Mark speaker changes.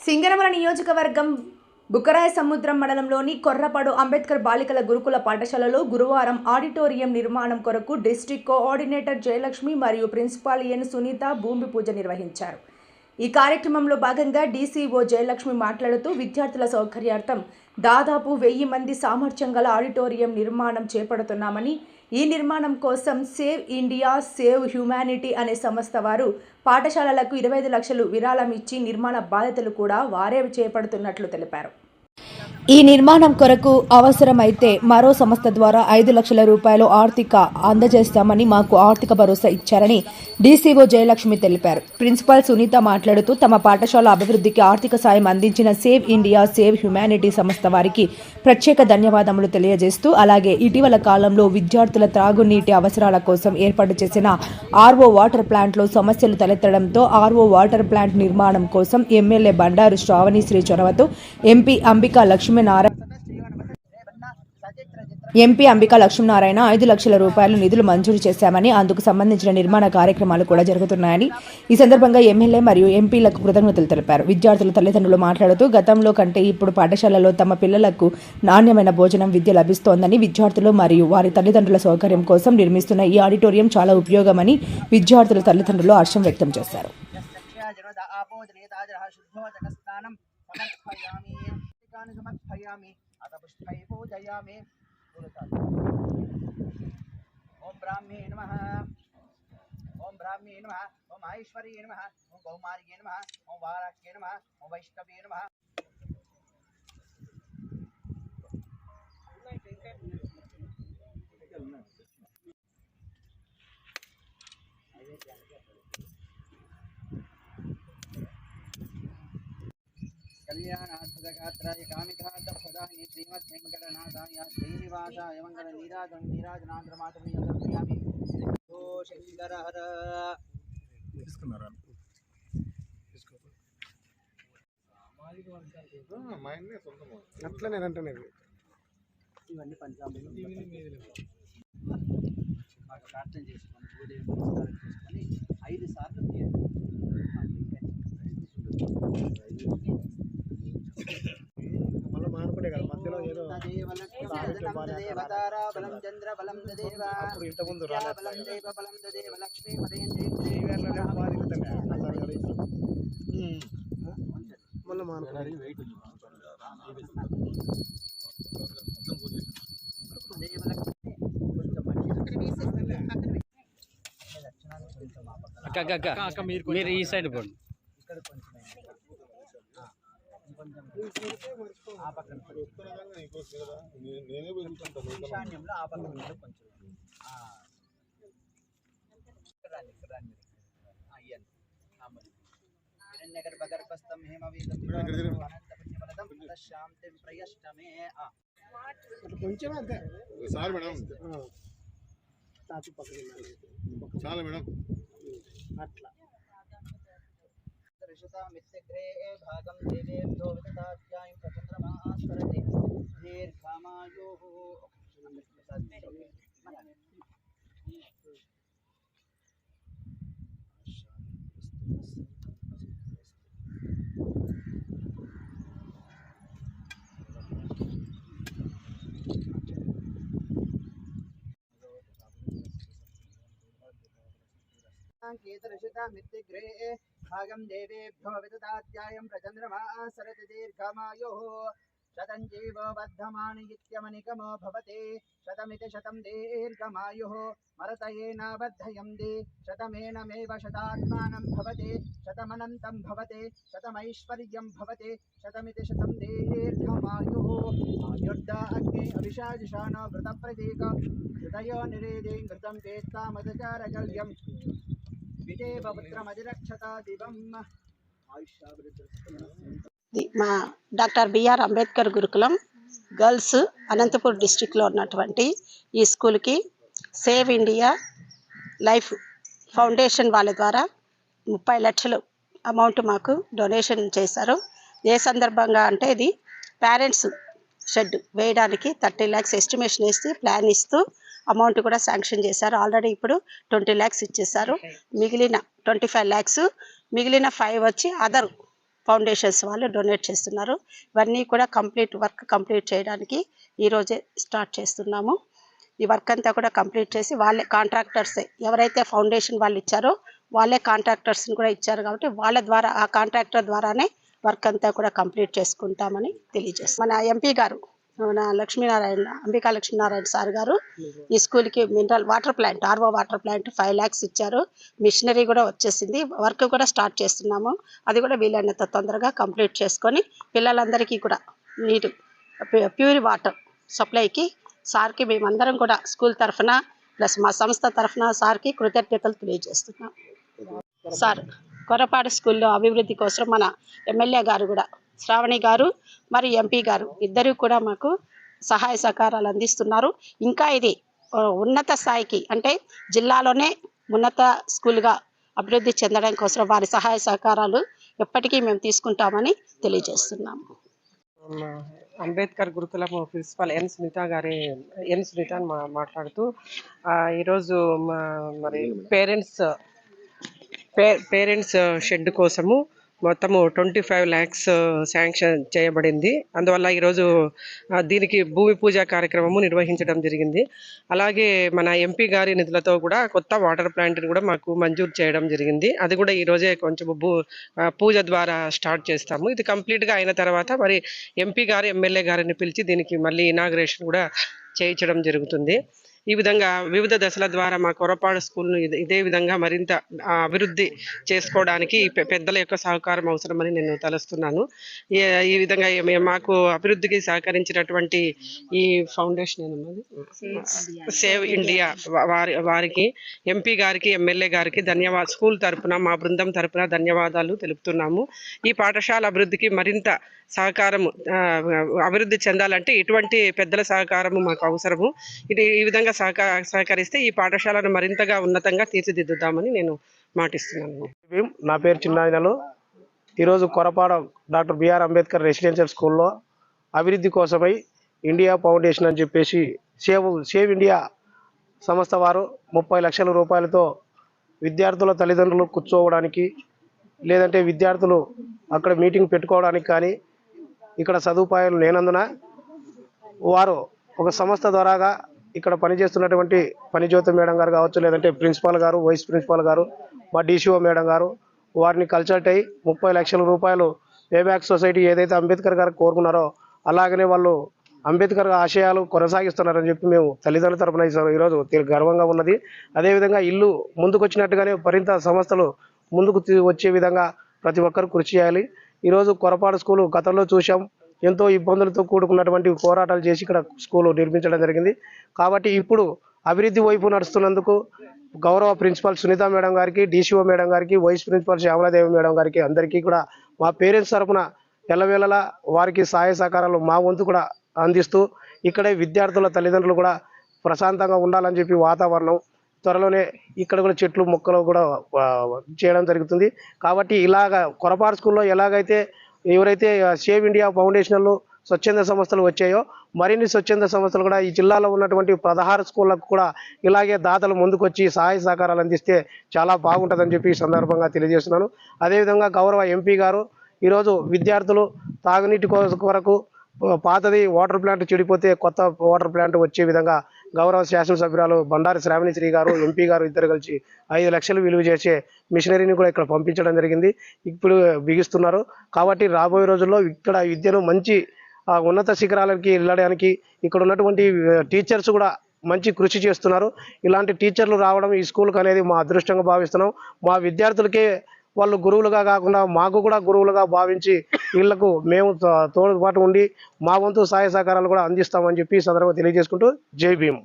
Speaker 1: సింగరమల నియోజకవర్గం బుకరాయ సముద్రం మండలంలోని కొర్రపాడు అంబేద్కర్ బాలికల గురుకుల పాఠశాలలో గురువారం ఆడిటోరియం నిర్మాణం కొరకు డిస్టిక్ కోఆర్డినేటర్ జయలక్ష్మి మరియు ప్రిన్సిపాల్ ఎన్ సునీత భూమి పూజ నిర్వహించారు. ఈ కార్యక్రమంలో భాగంగా డీసీఓ జయలక్ష్మి మాట్లాడుతూ విద్యార్థుల సౌకర్యార్థం దాదాపు వెయ్యి మంది సామర్థ్యం గల ఆడిటోరియం నిర్మాణం చేపడుతున్నామని ఈ నిర్మాణం కోసం సేవ్ ఇండియా సేవ్ హ్యుమానిటీ అనే సంస్థ వారు పాఠశాలలకు ఇరవై ఐదు లక్షలు విరాళం ఇచ్చి నిర్మాణ బాధ్యతలు కూడా వారే చేపడుతున్నట్లు తెలిపారు. ఈ నిర్మాణం కొరకు అవసరమైతే మరో సంస్థ ద్వారా ఐదు లక్షల రూపాయలు ఆర్థిక అందజేస్తామని మాకు ఆర్థిక భరోసా ఇచ్చారని డీసీఓ జయలక్ష్మి తెలిపారు. ప్రిన్సిపాల్ సునీత మాట్లాడుతూ తమ పాఠశాల అభివృద్ధికి ఆర్థిక సాయం అందించిన సేవ్ ఇండియా సేవ్ హ్యుమానిటీ సంస్థ వారికి ప్రత్యేక ధన్యవాదములు తెలియజేస్తూ అలాగే ఇటీవల కాలంలో విద్యార్థుల త్రాగునీటి అవసరాల కోసం ఏర్పాటు చేసిన ఆర్ఓ వాటర్ ప్లాంట్లో సమస్యలు తలెత్తడంతో ఆర్ఓ వాటర్ ప్లాంట్ నిర్మాణం కోసం ఎమ్మెల్యే బండారు శ్రావణి శ్రీ చొరవతో ఎంపీ అంబికా ఎంపీ అంబికా లక్ష్మీనారాయణ ఐదు లక్షల రూపాయలు నిధులు మంజూరు చేశామని అందుకు సంబంధించిన నిర్మాణ కార్యక్రమాలు కూడా జరుగుతున్నాయని ఈ సందర్భంగా ఎమ్మెల్యే మరియు ఎంపీలకు కృతజ్ఞతలు తెలిపారు. విద్యార్థుల తల్లిదండ్రులు మాట్లాడుతూ గతంలో కంటే ఇప్పుడు పాఠశాలలో తమ పిల్లలకు నాణ్యమైన భోజనం విద్య లభిస్తోందని విద్యార్థులు మరియు వారి తల్లిదండ్రుల సౌకర్యం కోసం నిర్మిస్తున్న ఈ ఆడిటోరియం చాలా ఉపయోగమని విద్యార్థుల తల్లిదండ్రులు హర్షం వ్యక్తం చేశారు.
Speaker 2: मित्राणि समर्पयामि अथ पुष्पै पूजयामि ओम ब्राह्मी नम। ओम ब्राह्मी नम। ओम ऐश्वर्ये नम। ओम गौमार्गे नम। ओम वाराक्ये नम। ओम वैष्णवे नम। కళ్యాణార్థగాత్రాయ కామికార్థ ప్రదాని శ్రీమద్ వెంకటనాథాయ శ్రీనివాసాయ మంగళ నీరాజం నీరాజనాంధ్రమాతమి సమర్పయామి ఓ శంకరహర
Speaker 3: తీసుకున్నారా అట్లా నేను అంటున్నాను
Speaker 2: ఇవన్నీ పంచామృతం. బాగా ప్రార్థన చేసుకొని భూదేవి నమస్కారం చేసుకొని ఐదు సార్లు. తీయండి.
Speaker 3: మళ్ళీ మానుకునే కదా మధ్యలో ఏదో
Speaker 2: తదేవ లక్ష్మీపదనం తదేవతార బలం చంద్ర బలం తదేవ
Speaker 3: అప్పుడు ఇంత ముందు
Speaker 2: విద్యా
Speaker 3: రాలేదు
Speaker 2: బలం దేవ బలం తదేవ లక్ష్మీ పదయం
Speaker 3: టీవీఆర్లోనే బాధితులే మళ్ళీ మానుకునే
Speaker 4: అక్క అక్క మీరు ఈ సైడ్ పోండి.
Speaker 2: ఇక్కడ కొంచెం ఇంకొంచెం ఆ పక్కన ఈశాన్యంలో ఆ పక్కన ఉంటే కొంచెం ఆ. ఇక్కడ రండి, ఇక్కడ రండి. ఆ, ఇయ్యండి. ఆ, మరి. హిరణ్యగర్భగర్భస్థం హేమవీతం అనంతపుణ్యఫలదం తశ్శాంతిం ప్రయష్టమే ఆ.
Speaker 3: కొంచెం అంతే
Speaker 5: సార్ మేడం
Speaker 3: తాపి పక్కన
Speaker 5: చాలా మేడం
Speaker 3: అట్లా
Speaker 2: ऋषतामित्यग्रे भागं देवेभ्यो हाँ, तदाध्यायं प्रचन्द्रमास्मरति दीर्घमायोः केतरशतामित्यग्रे भागं देवेभ्यो विददात्यायं प्रचन्द्रमा सरति दीर्घमायुः। शतं जीव वर्धमानि नित्यमनिकमो भवति। शतमिति शतं दीर्घमायुः। मरतयेन बद्धयन्ति शतमेनमेव शतात्मानं भवति। शतमनन्तं भवति। शतमैश्वर्यं भवति। शतमिति शतं दीर्घमायुः। आयुर्दा अग्नि अभिषाजुषाणो घृतप्रतीक। हृदयो निरेदे घृतं वेत्तामदचारगल्यम्
Speaker 6: మా డాక్టర్ బిఆర్ అంబేద్కర్ గురుకులం గర్ల్స్ అనంతపూర్ డిస్టిక్లో ఉన్నటువంటి ఈ స్కూల్కి సేవ్ ఇండియా లైఫ్ ఫౌండేషన్ వాళ్ళ ద్వారా ముప్పై లక్షలు అమౌంట్ మాకు డొనేషన్ చేశారు. ఏ సందర్భంగా అంటే ఇది పేరెంట్స్ షెడ్ వేయడానికి థర్టీ ల్యాక్స్ ఎస్టిమేషన్ వేసి ప్లాన్ ఇస్తూ అమౌంట్ కూడా శాంక్షన్ చేశారు. ఆల్రెడీ ఇప్పుడు ట్వంటీ ల్యాక్స్ ఇచ్చేసారు మిగిలిన ట్వంటీ ఫైవ్ ల్యాక్స్ మిగిలిన ఫైవ్ వచ్చి అదర్ ఫౌండేషన్స్ వాళ్ళు డొనేట్ చేస్తున్నారు. ఇవన్నీ కూడా కంప్లీట్ వర్క్ కంప్లీట్ చేయడానికి ఈరోజే స్టార్ట్ చేస్తున్నాము. ఈ వర్క్ అంతా కూడా కంప్లీట్ చేసి వాళ్ళే కాంట్రాక్టర్సే ఎవరైతే ఫౌండేషన్ వాళ్ళు ఇచ్చారో వాళ్ళే కాంట్రాక్టర్స్ని కూడా ఇచ్చారు కాబట్టి వాళ్ళ ద్వారా ఆ కాంట్రాక్టర్ ద్వారానే వర్క్ అంతా కూడా కంప్లీట్ చేసుకుంటామని తెలియజేస్తాం మన ఎంపీ గారు మన లక్ష్మీనారాయణ అంబికా లక్ష్మీనారాయణ సార్ గారు ఈ స్కూల్కి mineral water plant RO water plant five lakhs ఇచ్చారు. మిషనరీ కూడా వచ్చేసింది. వర్క్ కూడా స్టార్ట్ చేస్తున్నాము. అది కూడా వీలైనంత తొందరగా కంప్లీట్ చేసుకొని పిల్లలందరికీ కూడా నీరు ప్యూర్ వాటర్ సప్లైకి సార్కి మేమందరం కూడా స్కూల్ తరఫున ప్లస్ మా సంస్థ తరఫున సార్కి కృతజ్ఞతలు తెలియజేస్తున్నాం. సార్ కొరపాడు స్కూల్లో అభివృద్ధి కోసం మన ఎమ్మెల్యే గారు కూడా శ్రావణి గారు మరి ఎంపీ గారు ఇద్దరు కూడా మాకు సహాయ సహకారాలు అందిస్తున్నారు. ఇంకా ఇది ఉన్నత స్థాయికి అంటే జిల్లాలోనే ఉన్నత స్కూల్గా అభివృద్ధి చెందడం కోసం వారి సహాయ సహకారాలు ఎప్పటికీ మేము తీసుకుంటామని తెలియజేస్తున్నాము.
Speaker 7: అంబేద్కర్ గురుకులం ప్రిన్సిపాల్ ఎన్ సునీత గారి ఎన్ సునీత అని మా- మాట్లాడుతూ ఈరోజు మా మరి పేరెంట్స్ పేరెంట్స్ షెడ్ కోసము మొత్తము ట్వంటీ ఫైవ్ ల్యాక్స్ శాంక్షన్ చేయబడింది. అందువల్ల ఈరోజు దీనికి భూమి పూజ కార్యక్రమము నిర్వహించడం జరిగింది. అలాగే మన ఎంపీ గారి నిధులతో కూడా కొత్త వాటర్ ప్లాంట్ని కూడా మాకు మంజూరు చేయడం జరిగింది. అది కూడా ఈరోజే కొంచెం భూ పూజ ద్వారా స్టార్ట్ చేస్తాము. ఇది కంప్లీట్గా అయిన తర్వాత మరి ఎంపీ గారు ఎమ్మెల్యే గారిని పిలిచి దీనికి మళ్ళీ ఇనాగ్రేషన్ కూడా చేయించడం జరుగుతుంది. ఈ విధంగా వివిధ దశల ద్వారా మా కొరపాడు స్కూల్ను ఇదే- విధంగా మరింత అభివృద్ధి చేసుకోవడానికి పెద్దల యొక్క సహకారం అవసరమని నేను తలుస్తున్నాను. ఈ విధంగా మాకు అభివృద్ధికి సహకరించినటువంటి ఈ ఫౌండేషన్ ఏమన్నది? సేవ్ ఇండియా వారి వారికి ఎంపీ గారికి ఎమ్మెల్యే గారికి ధన్యవాద స్కూల్ తరపున మా బృందం తరపున ధన్యవాదాలు తెలుపుతున్నాము. ఈ పాఠశాల అభివృద్ధికి మరింత సహకారము అభివృద్ధి చెందాలంటే ఇటువంటి పెద్దల సహకారము మాకు అవసరము. ఇది ఈ విధంగా సహక సహకరిస్తే ఈ పాఠశాలను మరింతగా ఉన్నతంగా తీర్చిదిద్దుతామని నేను మాటిస్తున్నాను.
Speaker 3: నా పేరు చిన్నాయనలు. ఈరోజు Korapada doctor BR Ambedkar residential స్కూల్లో అభివృద్ధి కోసమై ఇండియా ఫౌండేషన్ అని చెప్పేసి సేవ్ సేవ్ ఇండియా సంస్థ వారు ముప్పై లక్షల రూపాయలతో విద్యార్థుల తల్లిదండ్రులు కూర్చోవడానికి లేదంటే విద్యార్థులు అక్కడ మీటింగ్ పెట్టుకోవడానికి కానీ ఇక్కడ సదుపాయాలు లేనందున వారు ఒక సంస్థ ద్వారాగా ఇక్కడ పనిచేస్తున్నటువంటి పనిజ్యోతి మేడం గారు కావచ్చు లేదంటే ప్రిన్సిపాల్ గారు వైస్ ప్రిన్సిపాల్ గారు మా డీసీఓ మేడం గారు వారిని కన్సల్ట్ అయ్యి ముప్పై లక్షల రూపాయలు పేబ్యాక్ సొసైటీ ఏదైతే అంబేద్కర్ గారు కోరుకున్నారో అలాగనే వాళ్ళు అంబేద్కర్ ఆశయాలు కొనసాగిస్తున్నారని చెప్పి మేము తల్లిదండ్రుల తరపున ఈ- ఈరోజు గర్వంగా ఉన్నది. అదేవిధంగా ఇల్లు ముందుకు వచ్చినట్టుగానే మరింత సంస్థలు ముందుకు వచ్చే విధంగా ప్రతి ఒక్కరు కృషి చేయాలి. ఈరోజు కొరపాడు స్కూలు గతంలో చూసాం ఎంతో ఇబ్బందులతో కూడుకున్నటువంటి పోరాటాలు చేసి ఇక్కడ స్కూలు నిర్మించడం జరిగింది. కాబట్టి ఇప్పుడు అభివృద్ధి వైపు నడుస్తున్నందుకు గౌరవ ప్రిన్సిపాల్ సునీత మేడం గారికి డీసీఓ మేడం గారికి వైస్ ప్రిన్సిపాల్ శ్యామలాదేవి మేడం గారికి అందరికీ కూడా మా పేరెంట్స్ తరఫున ఎల్లవేళలా వారికి సహాయ సహకారాలు మా వంతు కూడా అందిస్తూ ఇక్కడే విద్యార్థుల తల్లిదండ్రులు కూడా ప్రశాంతంగా ఉండాలని చెప్పి వాతావరణం త్వరలోనే ఇక్కడ కూడా చెట్లు మొక్కలు కూడా చేయడం జరుగుతుంది. కాబట్టి ఇలాగ కొరపాడు స్కూల్లో ఎలాగైతే ఎవరైతే సేవ్ ఇండియా ఫౌండేషన్లు స్వచ్ఛంద సంస్థలు వచ్చాయో మరిన్ని స్వచ్ఛంద సంస్థలు కూడా ఈ జిల్లాలో ఉన్నటువంటి పదహారు స్కూళ్ళకు కూడా ఇలాగే దాతలు ముందుకొచ్చి సహాయ సహకారాలు అందిస్తే చాలా బాగుంటుందని చెప్పి ఈ సందర్భంగా తెలియజేస్తున్నాను. అదేవిధంగా గౌరవ ఎంపీ గారు ఈరోజు విద్యార్థులు తాగునీటి కొరకు పాతది వాటర్ ప్లాంట్ చెడిపోతే కొత్త వాటర్ ప్లాంట్ వచ్చే విధంగా గౌరవ శాసనసభ్యురాలు బండారి శ్రావణిశ్రీ గారు ఎంపీ గారు ఇద్దరు కలిసి ఐదు లక్షలు విలువ చేసే మిషనరీని కూడా ఇక్కడ పంపించడం జరిగింది. ఇప్పుడు బిగిస్తున్నారు. కాబట్టి రాబోయే రోజుల్లో ఇక్కడ విద్యను మంచి ఆ, ఉన్నత శిఖరాలకి వెళ్ళడానికి ఇక్కడ ఉన్నటువంటి టీచర్స్ కూడా మంచి కృషి చేస్తున్నారు. ఇలాంటి టీచర్లు రావడం ఈ స్కూల్కి అనేది మా అదృష్టంగా భావిస్తున్నాం. మా విద్యార్థులకే వాళ్ళు గురువులుగా కాకుండా మాకు కూడా గురువులుగా భావించి వీళ్ళకు మేము తో- తోడుపాటు ఉండి మా వంతు సహాయ సహకారాలు కూడా అందిస్తామని చెప్పి సందర్భంగా తెలియజేసుకుంటూ జై భీమ్.